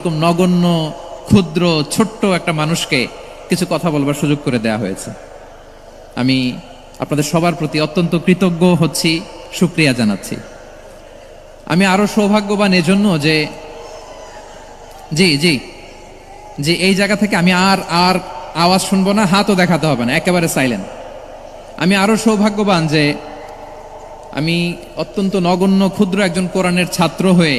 এরকম নগণ্য, ক্ষুদ্র, ছোট্ট একটা মানুষকে কিছু কথা বলবার সুযোগ করে দেয়া হয়েছে। আমি আপনাদের সবার প্রতি অত্যন্ত কৃতজ্ঞ হচ্ছি, সুক্রিয়া জানাচ্ছি। আমি আরও সৌভাগ্যবান এজন্য যে, জি জি যে এই জায়গা থেকে আমি আর আর আওয়াজ শুনব না, হাতও দেখাতে হবে না, একেবারে সাইলেন্ট আমি আরও সৌভাগ্যবান যে, আমি অত্যন্ত নগণ্য, ক্ষুদ্র একজন কোরআনের ছাত্র হয়ে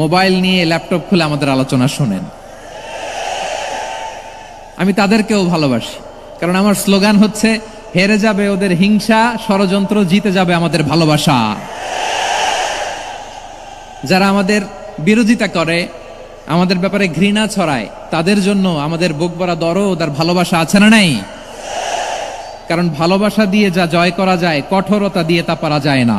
মোবাইল নিয়ে ল্যাপটপ খুলে আমাদের আলোচনা শোনেন। আমি তাদেরকেও ভালোবাসি, কারণ আমার স্লোগান হচ্ছে, হেরে যাবে ওদের হিংসা, ষড়যন্ত্র জিতে যাবে আমাদের ভালোবাসা। যারা আমাদের বিরোধিতা করে, আমাদের ব্যাপারে ঘৃণা ছড়ায়, তাদের জন্য আমাদের বুক ভরা দরদ আর ভালোবাসা আছে না নাই? কারণ ভালোবাসা দিয়ে যা জয় করা যায়, কঠোরতা দিয়ে তা পারা যায় না।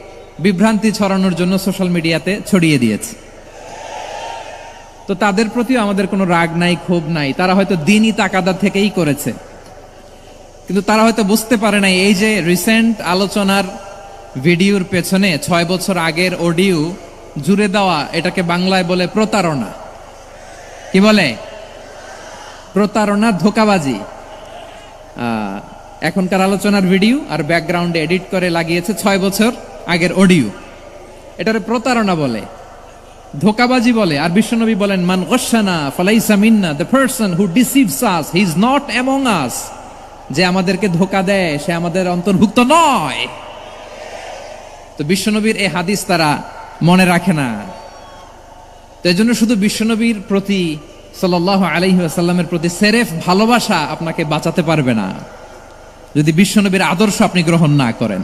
বিভ্রান্তি ছড়ানোর জন্য সোশ্যাল মিডিয়াতে ছড়িয়ে দিয়েছে। তো তাদের প্রতিও আমাদের কোনো রাগ নাই, ক্ষোভ নাই। তারা হয়তো দিনই তাকাদা থেকেই করেছে। কিন্তু তারা হয়তো বুঝতে পারে নাই, এই যে রিসেন্ট আলোচনার ভিডিওর পেছনে ছয় বছর আগের অডিও জুড়ে দেওয়া এটাকে বাংলায় বলে প্রতারণা। কি বলে? প্রতারণা ধোকাবাজি। এখনকার আলোচনার ভিডিও আর ব্যাকগ্রাউন্ডে এডিট করে লাগিয়েছে ছয় বছর। আগের অডিও। এটারে প্রতারণা বলে, ধোকাবাজি বলে, আর বিশ্বনবী বলেন, মান গোসানা ফালাইসা মিন্না the person who deceives us he is not among us যে আমাদেরকে ধোকা দেয়, সে আমাদের অন্তর্ভুক্ত নয়। তো বিশ্বনবীর এই হাদিস তারা মনে রাখে না। তো এই জন্য শুধু বিশ্বনবীর প্রতি সাল্লাহ আলহি আসাল্লামের প্রতি সেরেফ ভালোবাসা আপনাকে বাঁচাতে পারবে না। যদি বিশ্বনবীর আদর্শ আপনি গ্রহণ না করেন।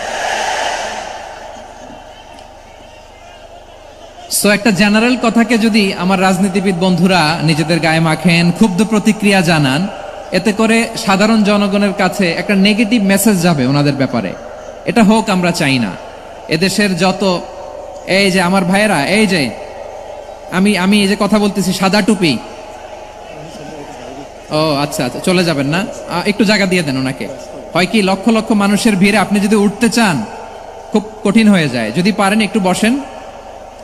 সো একটা জেনারেল কথাকে যদি আমার রাজনীতিবিদ বন্ধুরা নিজেদের গায়ে মাখেন, ক্ষুব্ধ প্রতিক্রিয়া জানান, এতে করে সাধারণ জনগণের কাছে একটা নেগেটিভ মেসেজ যাবে ওনাদের ব্যাপারে। এটা হোক, আমরা চাই না। এদেশের যত, এই যে আমার ভাইয়েরা, এই যে, আমি আমি এই যে কথা বলতেছি, সাদা টুপি। ও আচ্ছা আচ্ছা চলে যাবেন না? একটু জায়গা দিয়ে দেন ওনাকে। হয় কি, লক্ষ লক্ষ মানুষের ভিড়ে আপনি যদি উঠতে চান, খুব কঠিন হয়ে যায়। যদি পারেন, একটু বসেন।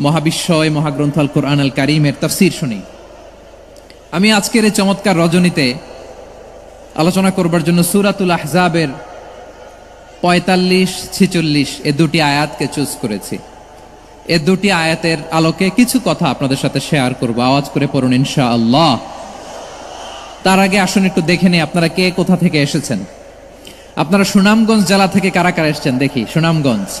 মহাবিশ্বয় মহাগ্রন্থ আল কোরআন আল কারিমের তফসির শুনি। আমি আজকের এই চমৎকার রজনীতে আলোচনা করবার জন্য সুরাতুল আহজাবের পঁয়তাল্লিশ ছিচল্লিশ এ দুটি আয়াতকে চুজ করেছি। এ দুটি আয়াতের আলোকে কিছু কথা আপনাদের সাথে শেয়ার করব। আওয়াজ করে পড়ুন ইনশা আল্লাহ তার আগে আসুন একটু দেখে নিই আপনারা কে কোথা থেকে এসেছেন। আপনারা সুনামগঞ্জ জেলা থেকে কারা কারা এসেছেন? দেখি, সুনামগঞ্জ।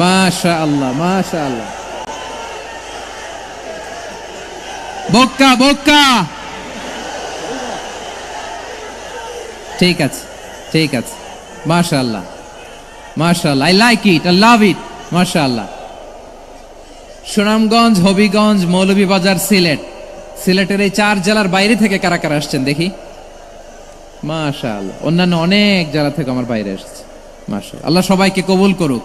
মাশা আল্লাহ মাশা আল্লাহ ঠিক আছে ঠিক আছে। মাশা আল্লাহ মাশা আল্লাহ I like it I love it মাশা আল্লাহ সুনামগঞ্জ, হবিগঞ্জ, মৌলভীবাজার, সিলেট। সিলেটের এই চার জেলার বাইরে থেকে কারা কারা আসছেন দেখি? মাশাল অন্যান্য অনেক জেলা থেকে আমার বাইরে এসেছে। মাশাল আল্লাহ সবাইকে কবুল করুক।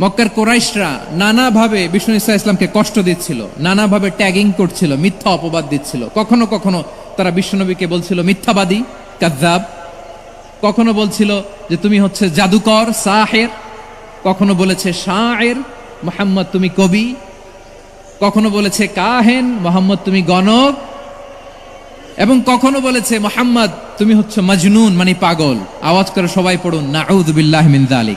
মক্কার কোরাইশরা নানাভাবে বিষ্ণু ইসা ইসলামকে কষ্ট দিচ্ছিল, নানাভাবে ট্যাগিং করছিল, মিথ্যা অপবাদ দিচ্ছিল। কখনো কখনো তারা বিশ্বনবীকে বলছিল, মিথ্যাবাদী কাজাব কখনো বলছিল যে, তুমি হচ্ছে জাদুকর, সাহের। কখনো বলেছে শাহের মোহাম্মদ তুমি কবি। কখনো বলেছে, কাহেন, মোহাম্মদ তুমি গণক। এবং কখনো বলেছে, মোহাম্মদ তুমি হচ্ছে মজনুন মানে পাগল। আওয়াজ করে সবাই পড়ুন নাউদ্দিল্লাহ মিন দালিক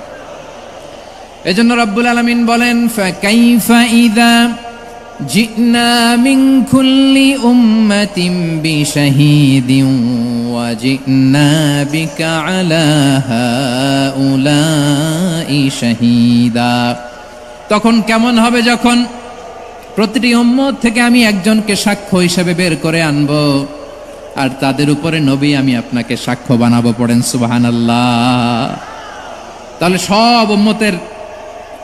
এজন্য রব্বুল আলামিন বলেন ফাকাইফা ইদা জিনা মিন কুল্লি উম্মাতিন বিশাহিদিন ওয়া জিনা বিকা আলা হাউলাই শাহিদা। তখন কেমন হবে যখন প্রতিটি উম্মত থেকে আমি একজনকে সাক্ষ্য হিসেবে বের করে আনব, আর তাদের উপরে নবী আমি আপনাকে সাক্ষ্য বানাবো পড়েন, সুবহানাল্লাহ। তাহলে সব উম্মতের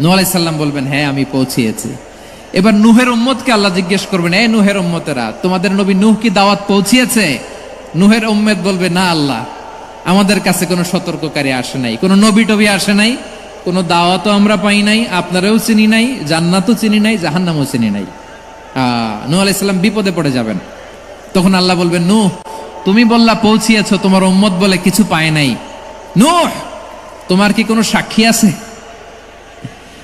নূহ আলাইহিস সালাম বলবেন হ্যাঁ আমি পৌঁছিয়েছি। এবার নুহের উম্মতকে আল্লাহ জিজ্ঞেস করবেন এই নুহের উম্মতেরা, তোমাদের নবী নুহ কি দাওয়াত পৌঁছিয়েছে? নুহের উম্মেদ বলবে, না আল্লাহ, আমাদের কাছে কোনো সতর্ককারী আসে নাই, কোনো নবী টবি আসে নাই, কোনো দাওয়াতও আমরা পাই নাই, আপনারাও চিনি নাই, জান্নাতও চিনি নাই, জাহান্নামও চিনি নাই। আলাইহিস সালাম বিপদে পড়ে যাবেন। তখন আল্লাহ বলবেন, নূহ, তুমি বললা পৌঁছিয়েছ, তোমার উম্মত বলে কিছু পায় নাই। নূহ, তোমার কি কোনো সাক্ষী আছে?